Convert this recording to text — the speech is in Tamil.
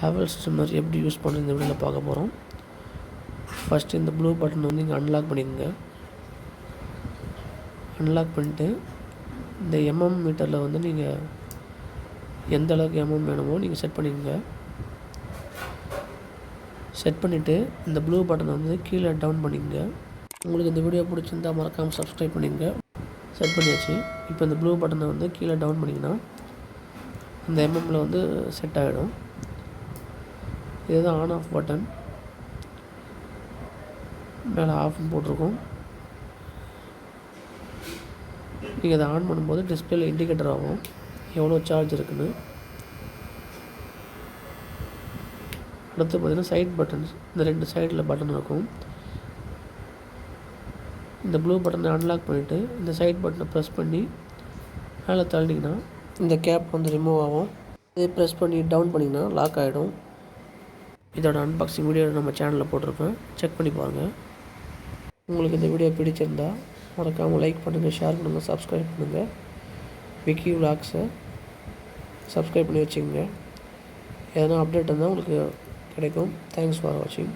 ஹேவல் ஸ்டிம்மர் எப்படி யூஸ் பண்ணுறது இந்த வீடியோவில் பார்க்க போகிறோம் ஃபஸ்ட்டு இந்த ப்ளூ பட்டன் வந்து இங்கே அன்லாக் பண்ணிக்கோங்க. அன்லாக் பண்ணிட்டு இந்த எம்எம் மீட்டரில் வந்து நீங்கள் எந்த அளவுக்கு எம்எம் வேணுமோ நீங்கள் செட் பண்ணிக்கோங்க. செட் பண்ணிவிட்டு இந்த ப்ளூ பட்டனை வந்து கீழே டவுன் பண்ணிக்கோங்க. உங்களுக்கு இந்த வீடியோ பிடிச்சிருந்தா மறக்காமல் சப்ஸ்கிரைப் பண்ணிக்கோங்க. செட் பண்ணியாச்சு. இப்போ இந்த ப்ளூ பட்டனை வந்து கீழே டவுன் பண்ணிங்கன்னா அந்த எம்எம்மில் வந்து செட் ஆகிடும் இதுதான் ஆன் ஆஃப் பட்டன் மேலே ஆஃப்னு போட்டிருக்கோம். நீங்கள் அதை ஆன் பண்ணும்போது டிஸ்பிளேல இண்டிகேட்டர் ஆகும். எவ்வளோ சார்ஜ் இருக்குன்னு. அடுத்து பார்த்தீங்கன்னா சைட் பட்டன்ஸ் இந்த ரெண்டு சைடில் பட்டன் இருக்கும். இந்த ப்ளூ பட்டனை அன்லாக் பண்ணிவிட்டு இந்த சைட் பட்டனை ப்ரெஸ் பண்ணி மேலே தள்ளிட்டிங்கன்னா இந்த கேப் வந்து ரிமூவ் ஆகும். இதே ப்ரெஸ் பண்ணி டவுன் பண்ணிங்கன்னா லாக் ஆகிடும் இதோட அன்பாக்சிங் வீடியோ நம்ம சேனலில் போட்டிருக்கேன். செக் பண்ணி பாருங்கள் உங்களுக்கு இந்த வீடியோ பிடிச்சிருந்தா மறக்காமல் லைக் பண்ணுங்கள் ஷேர் பண்ணுங்கள் சப்ஸ்கிரைப் பண்ணுங்கள் விக்கி விலாக்ஸை சப்ஸ்கிரைப் பண்ணி வச்சுக்கோங்க. எதனா அப்டேட் இருந்தால் உங்களுக்கு கிடைக்கும். தேங்க்ஸ் ஃபார் வாட்சிங்